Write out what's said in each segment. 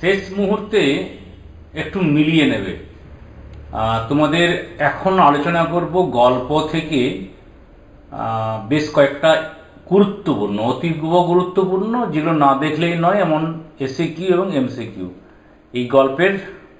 শেষ মুহূর্তে একটু মিলিয়ে নেবে। তোমাদের এখন আলোচনা করব গল্প থেকে বেশ কয়েকটা গুরুত্বপূর্ণ, অতীব গুরুত্বপূর্ণ, যেগুলো না দেখলেই নয়, এমন এসে কিউ এবং এমসি কিউ এই গল্পের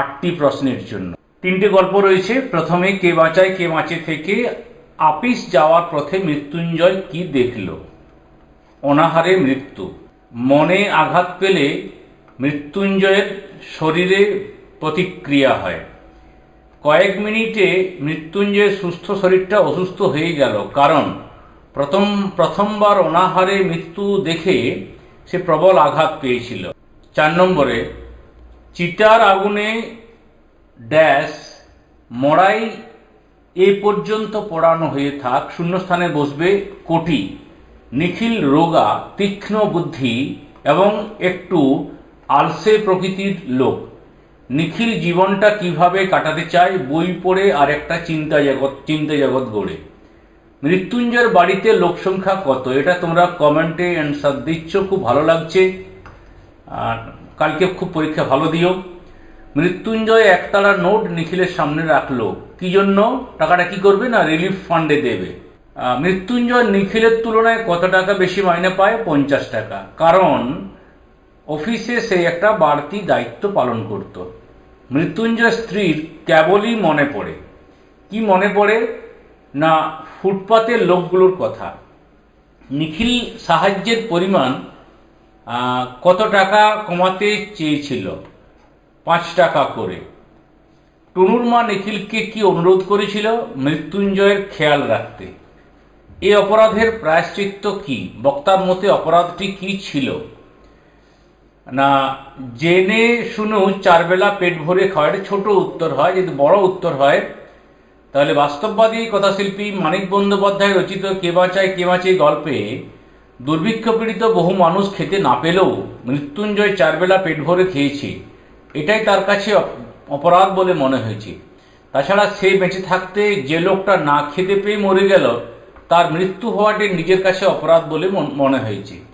আটটি প্রশ্নের জন্য। তিনটে গল্প রয়েছে। প্রথমে, কে বাঁচায়, কে বাঁচে থেকে, আপিস যাওয়ার পথে মৃত্যুঞ্জয় কি দেখল? অনাহারে মৃত্যু। মনে আঘাত পেলে মৃত্যুঞ্জয়ের শরীরে প্রতিক্রিয়া হয়। কয়েক মিনিটে মৃত্যুঞ্জয়ের সুস্থ শরীরটা অসুস্থ হয়ে গেল, কারণ প্রথম, প্রথমবার অনাহারে মৃত্যু দেখে সে প্রবল আঘাত পেয়েছিল। চার নম্বরে চিতার আগুনে ড্যাশ মড়াই এ পর্যন্ত পড়ানো হয়ে থাক, শূন্যস্থানে বসবে কোটি, নিখিল রোগা তীক্ষ্ণ বুদ্ধি এবং একটু আলসে প্রকৃতির লোক। নিখিল জীবনটা কীভাবে কাটাতে চায়, বই পড়ে আর একটা চিন্তা জগৎ চিন্তা জগৎ গড়ে। মৃত্যুঞ্জয়ের বাড়িতে লোক সংখ্যা কত? এটা তোমরা কমেন্টে অ্যান্সার দিচ্ছ, খুব ভালো লাগছে। আর কালকে খুব পরীক্ষা ভালো দিও। মৃত্যুঞ্জয় একতারা নোট নিখিলের সামনে রাখল। কি জন্য? টাকাটা কি করবে না রিলিফ ফান্ডে দেবে? মৃত্যুঞ্জয় নিখিলের তুলনায় কত টাকা বেশি মাইনে পায়? পঞ্চাশ টাকা। কারণ অফিসে সে একটা বাড়তি দায়িত্ব পালন করত। মৃত্যুঞ্জয় স্ত্রীর কেবলই মনে পড়ে। কি মনে পড়ে? না, ফুটপাতের লোকগুলোর কথা। নিখিল সাহায্যের পরিমাণ কত টাকা কমাতে চেয়েছিল? পাঁচ টাকা করে। টুনুর মা নিখিলকে কি অনুরোধ করেছিল মৃত্যুঞ্জয়ের খেয়াল রাখতে? এই অপরাধের প্রায়শ্চিত্ত কি? বক্তার মতে অপরাধটি কি ছিল? না, জেনে শুনেও চারবেলা পেট ভরে খাওয়া এটা ছোট উত্তর হয়, যদি বড় উত্তর হয়, তাহলে বাস্তববাদী কথাশিল্পী মানিক বন্দ্যোপাধ্যায় রচিত কে বাঁচায় কে বাঁচে গল্পে দুর্ভিক্ষ পীড়িত বহু মানুষ খেতে না পেলেও মৃত্যুঞ্জয় চারবেলা পেট ভরে খেয়েছে। এটাই তার কাছে অপরাধ বলে মনে হয়েছে। তাছাড়া সে বেঁচে থাকতে যে লোকটা না খেতে পেয়ে মরে গেল, তার মৃত্যু হওয়াটি নিজের কাছে অপরাধ বলে মন- মনে হয়েছে।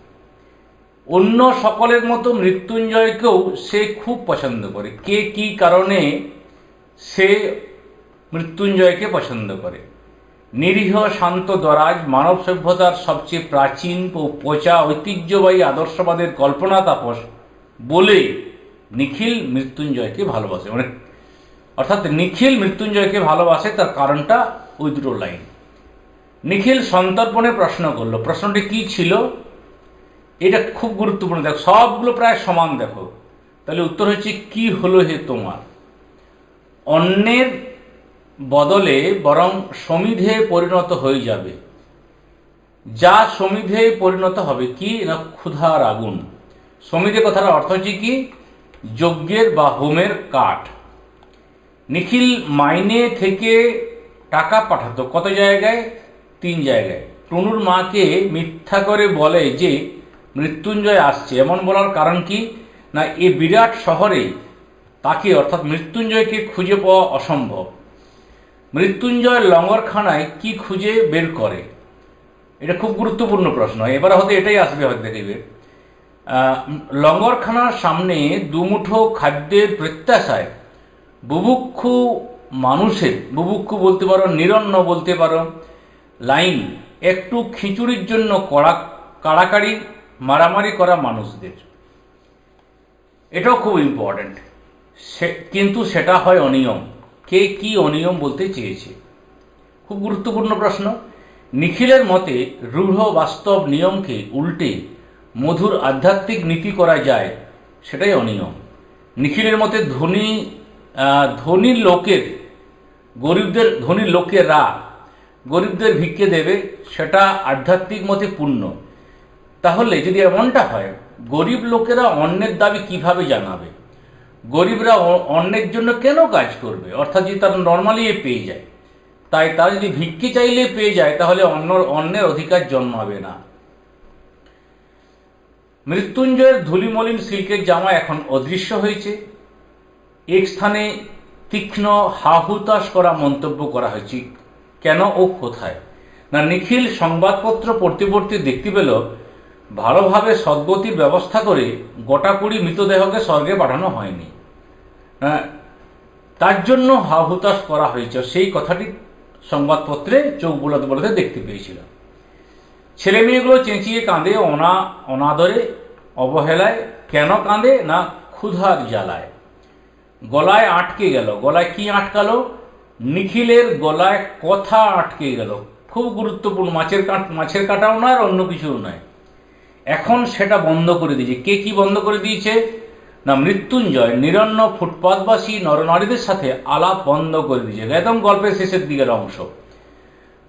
অন্য সকলের মতো মৃত্যুঞ্জয়কেও সে খুব পছন্দ করে। কে কি কারণে সে মৃত্যুঞ্জয়কে পছন্দ করে? নিরীহ শান্ত দরাজ, মানব সভ্যতার সবচেয়ে প্রাচীন ও পচা ঐতিহ্যবাহী আদর্শবাদের কল্পনা তাপস বলে নিখিল মৃত্যুঞ্জয়কে ভালোবাসে। মানে অর্থাৎ নিখিল মৃত্যুঞ্জয়কে ভালোবাসে তার কারণটা ওই দুটো লাইন। নিখিল সন্তর্পণে প্রশ্ন করল, প্রশ্নটি কি ছিল? এটা খুব গুরুত্বপূর্ণ। দেখো, সবগুলো প্রায় সমান দেখো। তাহলে উত্তর হচ্ছে, কি হলো হে তোমার? অন্যের বদলে বরং সমিধে পরিণত হয়ে যাবে। যা সমিধে পরিণত হবে, কি? না ক্ষুধার আগুন। সমিধে কথার অর্থ হচ্ছে কি? যজ্ঞের বা হোমের কাঠ। নিখিল মাইনে থেকে টাকা পাঠাতো কত জায়গায়? তিন জায়গায়। টুনুর মাকে মিথ্যা করে বলে যে মৃত্যুঞ্জয় আসছে। এমন বলার কারণ কি? না এ বিরাট শহরে তাকে অর্থাৎ মৃত্যুঞ্জয়কে খুঁজে পাওয়া অসম্ভব। মৃত্যুঞ্জয় লঙ্গরখানায় কি খুঁজে বের করে? এটা খুব গুরুত্বপূর্ণ প্রশ্ন। এবার হয়তো এটাই আসবে, হয়তো দেখবে। লঙ্গরখানার সামনে দুমুঠো খাদ্যের প্রত্যাশায় বুভুক্ষু মানুষের, বুভুক্ষু বলতে পারো, নিরন্ন বলতে পারো, লাইন একটু খিচুড়ির জন্য কড়া কাড়াকাড়ি মারামারি করা মানুষদের। এটাও খুব ইম্পর্ট্যান্ট সে, কিন্তু সেটা হয় অনিয়ম। কে কি অনিয়ম বলতে চেয়েছে? খুব গুরুত্বপূর্ণ প্রশ্ন। নিখিলের মতে, রূঢ় বাস্তব নিয়মকে উল্টে মধুর আধ্যাত্মিক নীতি করা যায়, সেটাই অনিয়ম। নিখিলের মতে, ধনী ধনী লোকের, গরিবদের, ধনী লোকেরা গরিবদের ভিক্ষে দেবে, সেটা আধ্যাত্মিক মতে পুণ্য। তাহলে যদি এমনটা হয়, গরিব লোকেরা অন্যের দাবি কীভাবে জানাবে? গরিবরা অন্যের জন্য কেন কাজ করবে? অর্থাৎ যদি তারা নর্মালি পেয়ে যায়, তাই তারা যদি ভিক্ষে চাইলে পেয়ে যায়, তাহলে অন্য অন্যের অধিকার জন্মাবে না। মৃত্যুঞ্জয়ের ধুলিমলিন সিল্কের জামা এখন অদৃশ্য হয়েছে। এক স্থানে তীক্ষ্ণ হাহুতাশ করা মন্তব্য করা হয়েছে, কেন ও কোথায়? না, নিখিল সংবাদপত্র পড়তে পড়তে দেখতে পেল ভালোভাবে সদ্গতির ব্যবস্থা করে গোটা কুড়ি মৃতদেহকে স্বর্গে পাঠানো হয়নি। হ্যাঁ, তার জন্য হাহুতাশ করা হয়েছে। সেই কথাটি সংবাদপত্রে চোখ বোলাতে বোলাতে দেখতে পেয়েছিলাম। ছেলে মেয়েগুলো চেঁচিয়ে কাঁদে অনা অনাদরে অবহেলায় কেন কাঁদে না ক্ষুধার জ্বালায়। গলায় আটকে গেল। গলায় কি আটকালো? নিখিলের গলায় কথা আটকে গেল। খুব গুরুত্বপূর্ণ। মাছের কাঁট মাছের কাটাও নয় আর অন্য কিছুও নয়। এখন সেটা বন্ধ করে দিয়েছে। কে কি বন্ধ করে দিয়েছে? না, মৃত্যুঞ্জয় নিরন্ন ফুটপাতবাসী নরনারীদের সাথে আলাপ বন্ধ করে দিয়েছে। একদম গল্পের শেষের দিকের অংশ।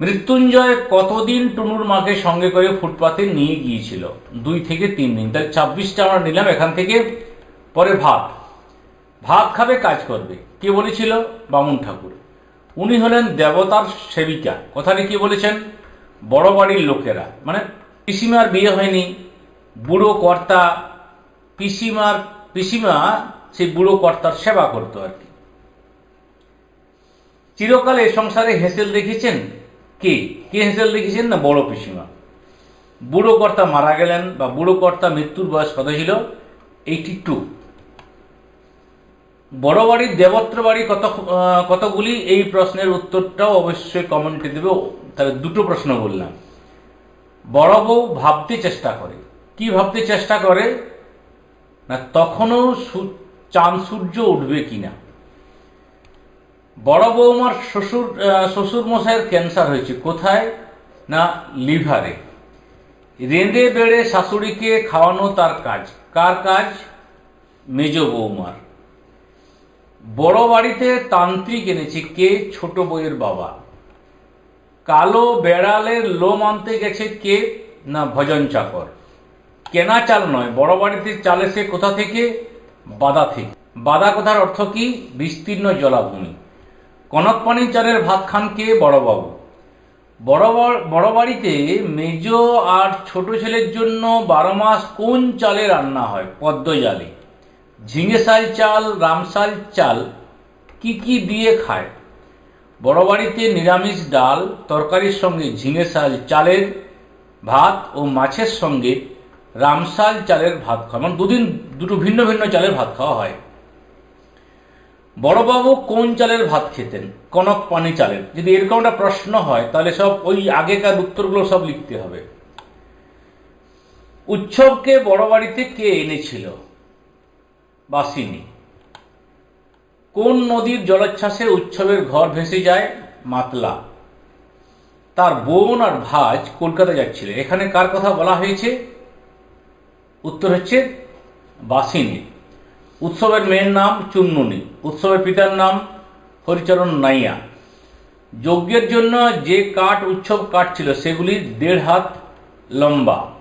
মৃত্যুঞ্জয় কতদিন টুনুর মাকে সঙ্গে করে ফুটপাতে নিয়ে গিয়েছিল? দুই থেকে তিন দিন। তাহলে ছাব্বিশটা আমরা নিলাম এখান থেকে। পরে ভাত। ভাত খাবে, কাজ করবে। কে বলেছিল? বামুন ঠাকুর। উনি হলেন দেবতার সেবিকা। কথাটি কি বলেছেন? বড় বাড়ির লোকেরা। মানে পিসিমার বিয়ে হয়নি। বুড়ো কর্তা পিসিমার, পিসিমা সেই বুড়ো কর্তার সেবা করতো আর কি। চিরকালে সংসারে হেসেল দেখেছেন কে? কে হেসেল দেখেছেন না বড় পিসিমা? বুড়ো কর্তা মারা গেলেন বা বুড়ো কর্তা মৃত্যুর বয়স কত ছিল? এইটি টু বড় বাড়ির দেবত্র বাড়ি কত কতগুলি? এই প্রশ্নের উত্তরটাও অবশ্যই কমেন্টে দেবে। তাহলে দুটো প্রশ্ন বললাম। বড় বউ ভাবতে চেষ্টা করে। কি ভাবতে চেষ্টা করে? না, তখনও চাঁদ সূর্য উঠবে কিনা? বড় বৌমার শ্বশুর শ্বশুর মশাইয়ের ক্যান্সার হয়েছে। কোথায়? না, লিভারে। রেঁধে বেড়ে শাশুড়িকে খাওয়ানো তার কাজ। কার কাজ? মেজ বৌমার। বড় বাড়িতে তান্ত্রিক এনেছে কে? ছোট বইয়ের বাবা। কালো বেড়ালের লোম আনতে গেছে কে? না, ভজন চাকর। কেনা চাল নয়, বড় বাড়িতে চাল এসে কোথা থেকে? বাদা থেকে। বাদা কথার অর্থ কি? বিস্তীর্ণ জলাভূমি। কনক পানি চালের ভাত খান কে? বড়বাবু। বড় বড়- বড় বাড়িতে মেজ আর ছোট ছেলের জন্য বারো মাস কোন চালে রান্না হয়? পদ্ম জালে। ঝিঙে শাল চাল, রামশাল চাল কি কি দিয়ে খায়? বড় বাড়িতে নিরামিষ ডাল, তরকারির সঙ্গে ঝিঙে শাল চালের ভাত ও মাছের সঙ্গে রামশাল চালের ভাত খাওয়া মানে দুদিন দুটো ভিন্ন ভিন্ন চালের ভাত খাওয়া হয়। বড়বাবু কোন চালের ভাত খেতেন? কনক পানি চালের। যদি এরকম একটা প্রশ্ন হয়, তাহলে সব ওই আগেকার উত্তরগুলো সব লিখতে হবে। উৎসবকে বড় বাড়িতে কে এনেছিল? বাসিনী। কোন নদীর জলোচ্ছ্বাসে উৎসবের ঘর ভেসে যায়? মাতলা। তার বোন আর ভাজ কলকাতা যাচ্ছিল। এখানে কার কথা বলা হয়েছে? উত্তর হচ্ছে বাসিনী। উৎসবের মেয়ের নাম চুন্নুনি। উৎসবের পিতার নাম হরিচরণ নাইয়া। যজ্ঞের জন্য যে কাঠ, উৎসব কাঠ ছিল, সেগুলি দেড় হাত লম্বা।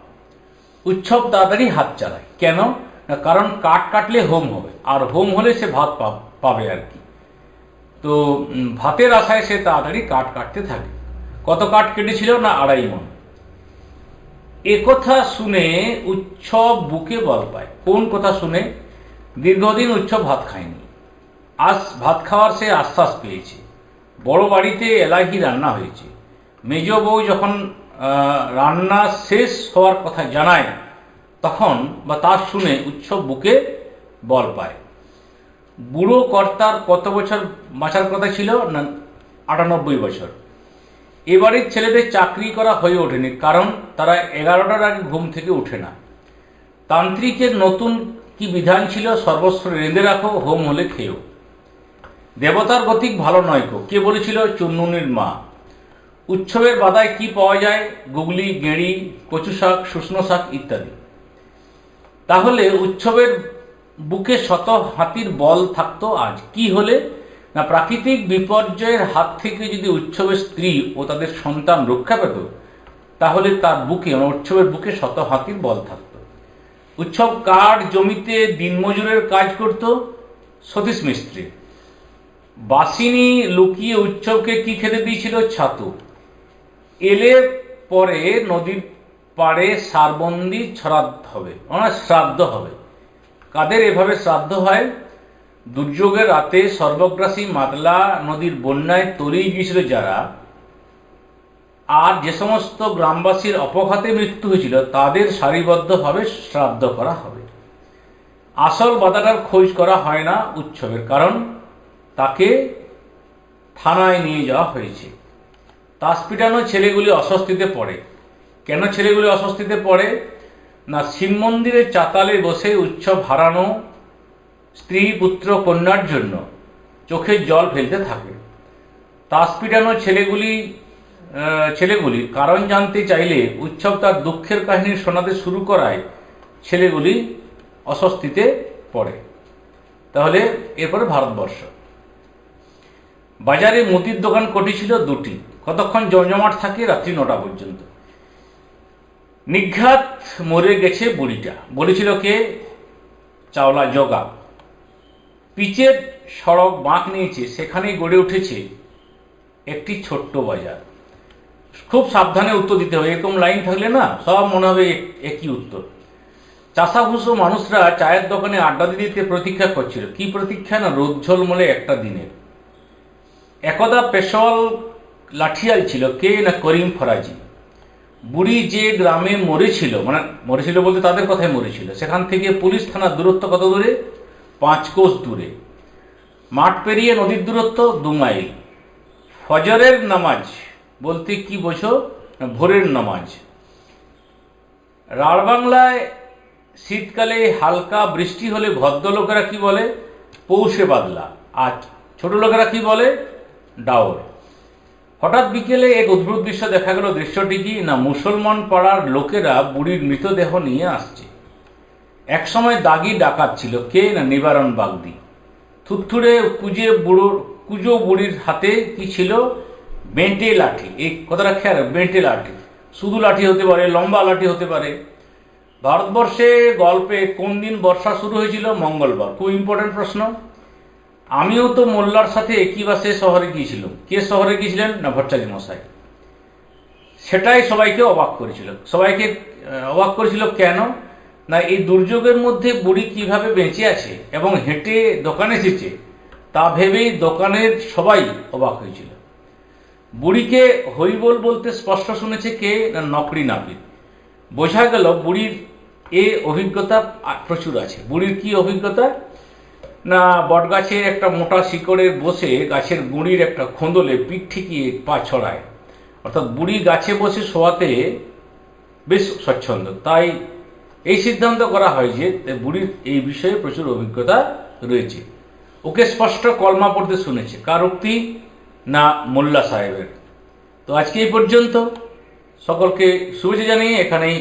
উৎসব তাড়াতাড়ি হাত চালায়। কেন? না, কারণ কাঠ কাটলে হোম হবে। আর হোম হলে সে ভাত পাবে আর কি। তো ভাতের আশায় সে তাড়াতাড়ি কাঠ কাটতে থাকে। কত কাঠ কেটেছিল? না, আড়াই মন একথা শুনে উৎসব বুকে বল পায়। কোন কথা শুনে? দীর্ঘদিন উৎসব ভাত খায়নি। আজ ভাত খাওয়ার সে আশ্বাস পেয়েছে। বড় বাড়িতে এলাহি রান্না হয়েছে। মেজ বউ যখন রান্না শেষ হওয়ার কথা জানায়, তখন বা তার শুনে উৎসব বুকে বল পায়। বুড়ো কর্তার কত বছর বাঁচার কথা ছিল? না, আটানব্বই বছর। এবারের ছেলেদের চাকরি করা হয়ে ওঠেনি, কারণ তারা এগারোটার আগে ঘুম থেকে ওঠে না। তান্ত্রিকের নতুন কি বিধান ছিল, সর্বস্ব রেঁধে রাখো, হোম হলে খেয়েও। দেবতার গতিক ভালো নয় গো, কে বলেছিল চুন্নুনির মা? উৎসবের বাদায় কি পাওয়া যায়? গুগলি, গেঁড়ি, কচু শাক শুষ্ণ শাক ইত্যাদি। তাহলে উৎসবের বুকে শত হাতির বল থাকতো আজ। কি হলে? না, প্রাকৃতিক বিপর্যয়ের হাত থেকে যদি উৎসবের স্ত্রী ও তাদের সন্তান রক্ষা পেত, তাহলে তার বুকে মানে উৎসবের বুকে শত হাতির বল থাকতো। উৎসব কাঠ জমিতে দিনমজুরের কাজ করত? সতীশ মিস্ত্রি। বাসিনী লুকিয়ে উৎসবকে কি খেতে দিয়েছিল? ছাতু। এলে পরে নদীর পাড়ে সারবন্দি শ্রাদ্ধ হবে মানে শ্রাদ্ধ হবে। কাদের এভাবে শ্রাদ্ধ হয়? দুর্যোগের রাতে সর্বগ্রাসী মাতলা নদীর বন্যায় তলিয়ে গিয়েছিল যারা। আর যে সমস্ত গ্রামবাসীর অপঘাতে মৃত্যু হয়েছিল, তাদের সারিবদ্ধভাবে শ্রাদ্ধ করা হবে। আসল বাধাটার খোঁজ করা হয় না উৎসবের, কারণ তাকে থানায় নিয়ে যাওয়া হয়েছে। তাস পিটানো ছেলেগুলি অস্বস্তিতে পড়ে। কেন ছেলেগুলি অস্বস্তিতে পড়ে? না, শিব মন্দিরের চাতালে বসে উৎসব হারানো স্ত্রী পুত্র কন্যার জন্য চোখের জল ফেলতে থাকে। তাস পিটানো ছেলেগুলি ছেলেগুলি কারণ জানতে চাইলে উৎসব তার দুঃখের কাহিনী শোনাতে শুরু করায় ছেলেগুলি অস্বস্তিতে পড়ে। তাহলে এরপরে ভারতবর্ষ। বাজারে মুদির দোকান কটি ছিল দুটি। কতক্ষণ জমজমাট থাকে রাত্রি নটা পর্যন্ত। নিঘাত মরে গেছে বুড়িটা। বলেছিল কে? চাওলা জগা পিচের সড়ক বাঁক নিয়েছে, সেখানেই গড়ে উঠেছে একটি ছোট্ট বাজার। খুব সাবধানে উত্তর দিতে হবে, এরকম লাইন থাকলে না সব মনে হবে একই উত্তর। চাষাভুষো মানুষরা চায়ের দোকানে আড্ডা দিতে প্রতীক্ষা করছিল। কি প্রতীক্ষা না রোদ ঝলমলে একটা দিনের। একদা পেশওয়াল লাঠিয়াল ছিল, কে না করিম ফরাজি। বুড়ি যে গ্রামে মরেছিল মানে মরেছিল বলতে তাদের কথাই মরেছিল, সেখান থেকে পুলিশ থানার দূরত্ব কত দূরে? পাঁচ কোষ দূরে। মাঠ পেরিয়ে নদীর দূরত্ব দু মাইল। ফজরের নামাজ বলতে কি বোঝো? ভোরের নামাজ। রাঢ় বাংলায় শীতকালে হালকা বৃষ্টি হলে ভদ্রলোকেরা কি বলে? পৌষে বাদলা। আর ছোট লোকেরা কি বলে? ডাওর। হঠাৎ বিকেলে এক অদ্ভুত দৃশ্য দেখা গেল দৃশ্যটি কি? না, মুসলমান পাড়ার লোকেরা বুড়ির মৃতদেহ নিয়ে আসছে। একসময় দাগি ডাকাত ছিল, কে না নিবারণ বাগদি। থুরথুরে কুজে বুড়োর, কুজো বুড়ির হাতে কি ছিল? বেঁটে লাঠি। এই কথাটা খেয়াল বেঁটে লাঠি। শুধু লাঠি হতে পারে, লম্বা লাঠি হতে পারে। ভারতবর্ষে গল্পে কোন দিন বর্ষা শুরু হয়েছিল? মঙ্গলবার। খুব ইম্পর্টেন্ট প্রশ্ন। আমিও তো মোল্লার সাথে একই বাসে শহরে গিয়েছিলাম। কে শহরে গিয়েছিলেন? না, ভট্টাচার্য মশাই। সেটাই সবাইকে অবাক করেছিল। সবাইকে অবাক করেছিল কেন? না, এই দুর্যোগের মধ্যে বুড়ি কীভাবে বেঁচে আছে এবং হেঁটে দোকানে এসেছে, তা ভেবেই দোকানের সবাই অবাক হয়েছিল। বুড়িকে হরিবোল বলতে স্পষ্ট শুনেছে কে? না, নকরি নাপিত। বোঝা গেল বুড়ির এ অভিজ্ঞতা প্রচুর আছে। বুড়ির কি অভিজ্ঞতা? না, বটগাছের একটা মোটা শিকড়ের বসে গাছের গুঁড়ির একটা খোঁদলে পিঠ ঠিকিয়ে পা ছড়ায়। অর্থাৎ বুড়ি গাছে বসে শোয়াতে বেশ স্বচ্ছন্দ, তাই এই সিদ্ধান্ত করা হয় যে বুড়ির এই বিষয়ে প্রচুর অভিজ্ঞতা রয়েছে। ওকে স্পষ্ট কলমা পড়তে শুনেছে। কার উক্তি? না, মোল্লা সাহেবের। তো আজকে এই পর্যন্ত। সকলকে শুভেচ্ছা জানিয়ে এখানেই